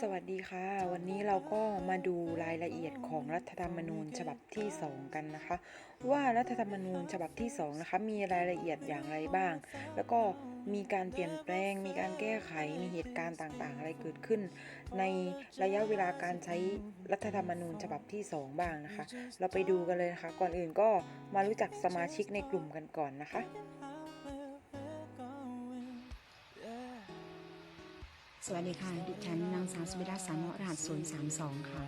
สวัสดีค่ะ วันนี้เราก็มาดูรายละเอียดของรัฐธรรมนูญฉบับที่ 2 กันนะคะ ว่ารัฐธรรมนูญฉบับที่2นะคะมีรายละเอียดอย่างไรบ้าง แล้วก็มีการเปลี่ยนแปลง มีการแก้ไข มีเหตุการณ์ต่างๆ อะไรเกิดขึ้น ในระยะเวลาการใช้รัฐธรรมนูญฉบับที่ 2 บ้างนะคะ เราไปดูกันเลยนะคะ ก่อนอื่นก็มารู้จักสมาชิกในกลุ่มกันก่อนนะคะ สวัสดีค่ะ ดิฉันนางสาวสุวิดาสามเมาะรหัส032ค่ะ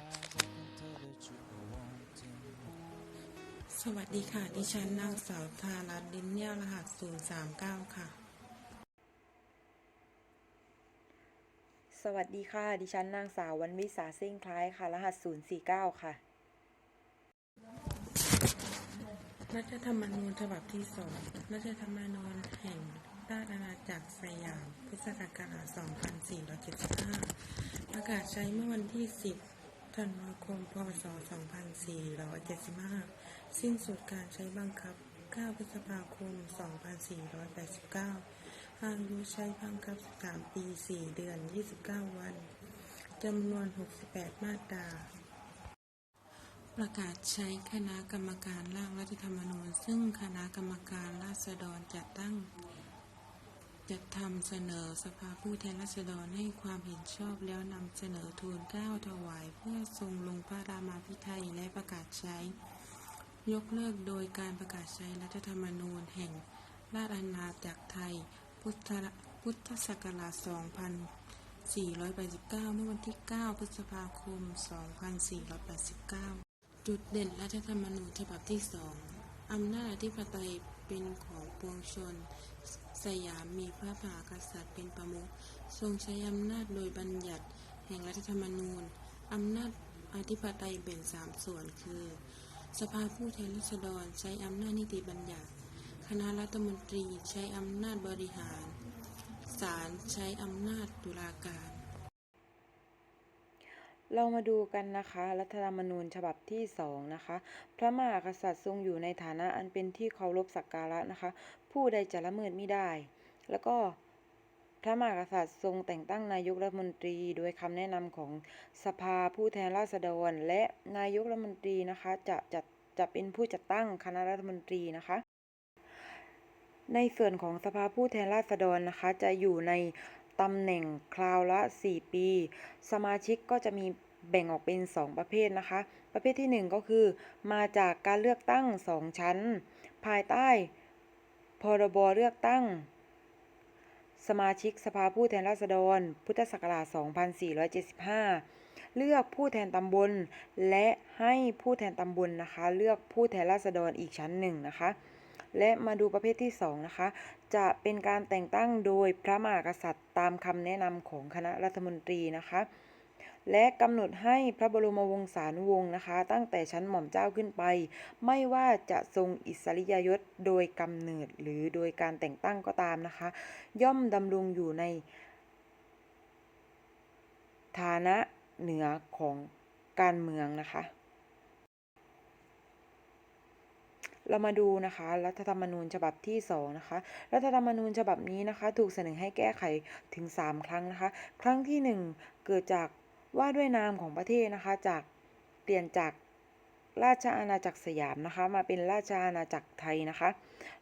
สวัสดีค่ะ ดิฉันนางสาวธารัตน์ดินเนี่ยรหัส039ค่ะ สวัสดีค่ะ ดิฉันนางสาววันวิสาเส้งคล้ายค่ะ รหัส049ค่ะ รัฐธรรมนูญฉบับที่สองรัฐธรรมนูญแห่ง ราชอาณาจักรสยาม พุทธศักราช 2475 ประกาศใช้เมื่อวันที่ 10 ธันวาคม พศ 2475 สิ้นสุดการใช้บังคับ 9 พฤษภาคม 2489 อายุใช้บังคับ 3 ปี 4 เดือน 29 วัน จำนวน 68 มาตราประกาศใช้คณะกรรมการร่างรัฐธรรมนูญ ซึ่งคณะกรรมการราษฎรจัดตั้ง จัดทำเสนอสภาผู้แทนราษฎรให้ความเห็นชอบแล้วนำเสนอทูลเกล้าถวายเพื่อทรงลงพระรามาภิไธยและประกาศใช้ ยกเลิกโดยการประกาศใช้รัฐธรรมนูญแห่งราชอาณาจักรไทย พุทธพุทธศักราช 2489 เมื่อวันที่ 9 พฤษภาคม 2489 จุดเด่นรัฐธรรมนูญฉบับที่สองอำนาจอธิปไตยเป็นของปวงชน สยามมีพระมหากษัตริย์เป็นประมุขทรงใช้อำนาจโดยบัญญัติแห่งรัฐธรรมนูญอำนาจอธิปไตยแบ่งสามส่วนคือ สภาผู้แทนราษฎรใช้อำนาจนิติบัญญัติ คณะรัฐมนตรีใช้อำนาจบริหาร ศาลใช้อำนาจตุลาการ เรามาดูกันนะคะ รัฐธรรมนูญฉบับที่สองนะคะ พระมหากษัตริย์ทรงอยู่ในฐานะอันเป็นที่เคารพสักการะนะคะ ผู้ใดจะละเมิดไม่ได้ แล้วก็พระมหากษัตริย์ทรงแต่งตั้งนายกรัฐมนตรี โดยคำแนะนำของสภาผู้แทนราษฎร และนายกรัฐมนตรีนะคะ จะจะจะเป็นผู้จัดตั้งคณะรัฐมนตรีนะคะ ในส่วนของสภาผู้แทนราษฎรนะคะ จะอยู่ในตำแหน่งคราวละ 4 ปี สมาชิกก็จะมี แบ่งออกเป็น 2 ประเภทนะคะ ประเภทที่ 1 ก็คือ มาจากการเลือกตั้ง 2 ชั้น ภายใต้ พรบเลือกตั้ง สมาชิกสภาผู้แทนราษฎร พุทธศักราช 2475 เลือกผู้แทนตำบล และให้ผู้แทนตำบลนะคะ เลือกผู้แทนราษฎรอีกชั้นหนึ่งนะคะและมาดูประเภทที่ 2 นะคะ จะเป็นการแต่งตั้งโดยพระมหากษัตริย์ตามคำแนะนำของคณะรัฐมนตรีนะคะ และกำหนดให้พระบรมวงศานุวงศ์นะคะ ตั้งแต่ชั้นหม่อมเจ้าขึ้นไป ไม่ว่าจะทรงอิสริยยศโดยกำเนิดหรือโดยการแต่งตั้งก็ตามนะคะ ย่อมดำรงอยู่ใน ฐานะเหนือของการเมืองนะคะ เรามาดูนะคะ รัฐธรรมนูญฉบับที่2นะคะ รัฐธรรมนูญฉบับนี้นะคะ ถูกเสนอให้แก้ไขถึง 3 ครั้งนะคะ ครั้งที่ 1 เกิดจาก ว่าด้วยนามของประเทศนะคะจากเปลี่ยนจากราชอาณาจักรสยามนะคะ มาเป็นราชอาณาจักรไทยนะคะ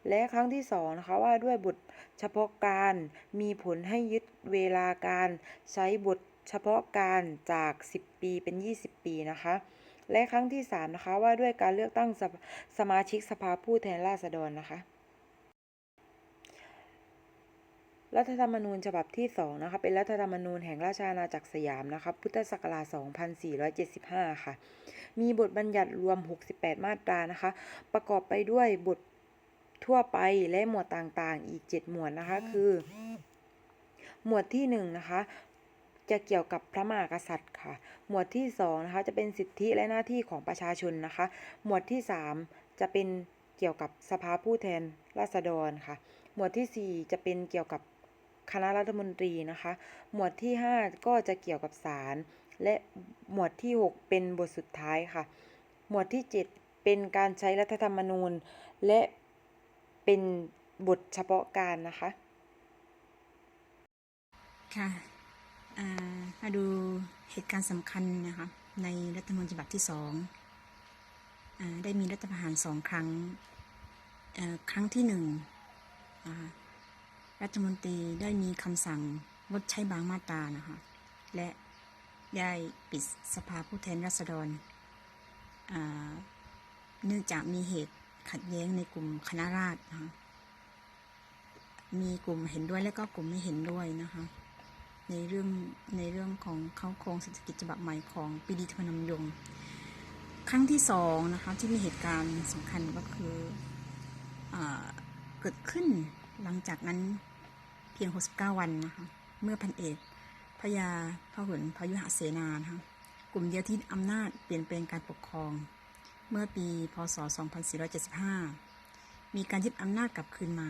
และครั้งที่2นะคะว่าด้วยบทเฉพาะการมีผลให้ยึดเวลาการใช้บทเฉพาะการจาก 10 ปีเป็น 20 ปีนะคะ และครั้งที่3นะคะว่าด้วยการเลือกตั้งสสมาชิกสภาผู้แทนราษฎรนะคะ รัฐธรรมนูญฉบับที่2นะคะเป็นรัฐธรรมนูญแห่งราชอาณาจักรสยามนะคะพุทธศักราช 2475 ค่ะ มีบทบัญญัติรวม 68 มาตรานะคะ ประกอบไปด้วยบททั่วไปและหมวดต่างๆ อีก 7 หมวดนะคะ คือ หมวดที่1นะคะจะเกี่ยวกับพระมหากษัตริย์ค่ะ หมวดที่2นะคะจะเป็นสิทธิและหน้าที่ของประชาชนนะคะ หมวดที่ 3 จะเป็นเกี่ยวกับสภาผู้แทนราษฎรค่ะ หมวดที่ 4 จะเป็นเกี่ยวกับ คณะรัฐมนตรีนะคะ หมวดที่ 5 ก็จะเกี่ยวกับศาลและหมวดที่ 6 เป็นบทสุดท้ายค่ะ หมวดที่ 7 เป็นการใช้รัฐธรรมนูญ และเป็นบทเฉพาะการนะคะ ค่ะมาดูเหตุการณ์สำคัญนะคะในรัฐธรรมนูญฉบับที่สองอได้มีรัฐประหารสองครั้ง ครั้งที่หนึ่งนะคะ รัฐมนตรีได้มีคำสั่งงดใช้บางมาตรานะคะและได้ปิดสภาผู้แทนราษฎร เนื่องจากมีเหตุขัดแย้งในกลุ่มคณะราษฎรนะคะมีกลุ่มเห็นด้วยและก็กลุ่มไม่เห็นด้วยนะคะในเรื่องในเรื่องของเข้าโครงเศรษฐกิจฉบับใหม่ของปีดีธรรมยง ครั้งที่สองนะคะที่มีเหตุการณ์สำคัญก็คืออเกิดขึ้นหลังจากนั้น เพียง 69 วันนะคะเมื่อพันเอกพญาพหลพยุหเสนานะคะกลุ่มเดียวที่อำนาจเปลี่ยนแปลงการปกครอง เมื่อปีพศ 2475 มีการยึดอำนาจกลับคืนมา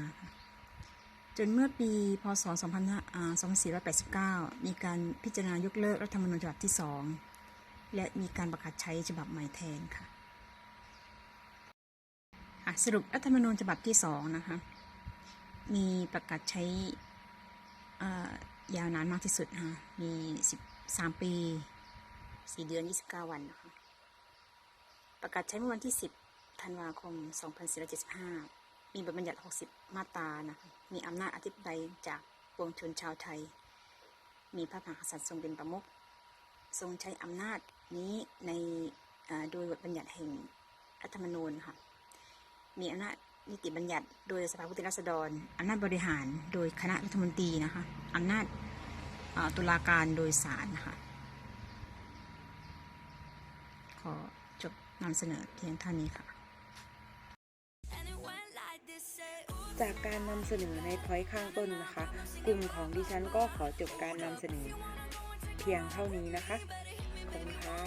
จนเมื่อปีพศ 2489 มีการพิจารณายกเลิกรัฐธรรมนูญฉบับที่ 2 และมีการประกาศใช้ฉบับใหม่แทนค่ะสรุปรัฐธรรมนูญฉบับที่ 2 นะคะ มีประกาศใช้ ยาวนานมากที่สุดนะคะมี 13 ปี 4 เดือน 29 วันนะคะประกาศใช้เมื่อวันที่ 10 ธันวาคม 2475 มีบทบัญญัติ 60 มาตรานะคะมีอำนาจอธิปไตยจากปวงชนชาวไทย มีพระมหากษัตริย์ทรงเป็นประมุขทรงใช้อำนาจนี้ในโดยบทบัญญัติแห่งรัฐธรรมนูญค่ะมีอำนาจ นิติบัญญัติโดยสภาผู้แทนราษฎรอำนาจบริหารโดยคณะรัฐมนตรีนะคะอำนาจตุลาการโดยศาลนะคะขอจบนำเสนอเพียงเท่านี้ค่ะ จากการนำเสนอในพอยต์ข้างต้นนะคะ กลุ่มของดิฉันก็ขอจบการนำเสนอเพียงเท่านี้นะคะ ขอบคุณค่ะ